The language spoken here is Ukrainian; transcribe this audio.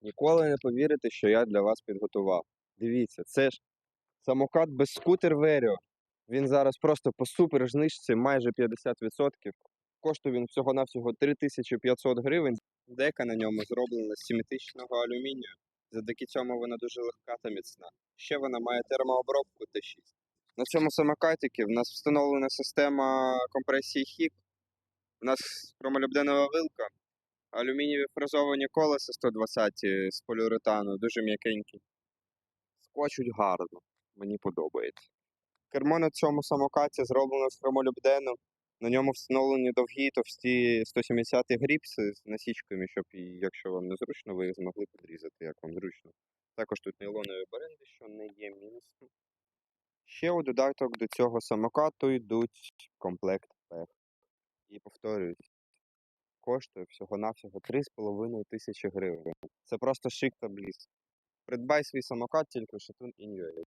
Ніколи не повірите, що я для вас підготував. Дивіться, це ж самокат без скутер Веріо. Він зараз просто по супер знижці майже 50%. Коштує він всього-навсього 3500 гривень. Дека на ньому зроблена з симетричного алюмінію. Завдяки цьому вона дуже легка та міцна. Ще вона має термообробку Т6. На цьому самокатіки в нас встановлена система компресії HIP. У нас хромолюбденова вилка, алюмінієві фрезовані колеса 120 з поліуретану, дуже м'якенькі. Скочуть гарно, мені подобається. Кермо на цьому самокаті зроблено з хромолюбдену. На ньому встановлені довгі товсті 170 гріпси з насічками, щоб, якщо вам незручно, ви їх змогли підрізати, як вам зручно. Також тут нейлонові беренди, що не є мінусом. Ще у додаток до цього самокату йдуть комплект пех. І повторюють, коштує всього-навсього 3,5 тисячі гривень. Це просто шик та бліск. Придбай свій самокат тільки в Шатун Ін'юей.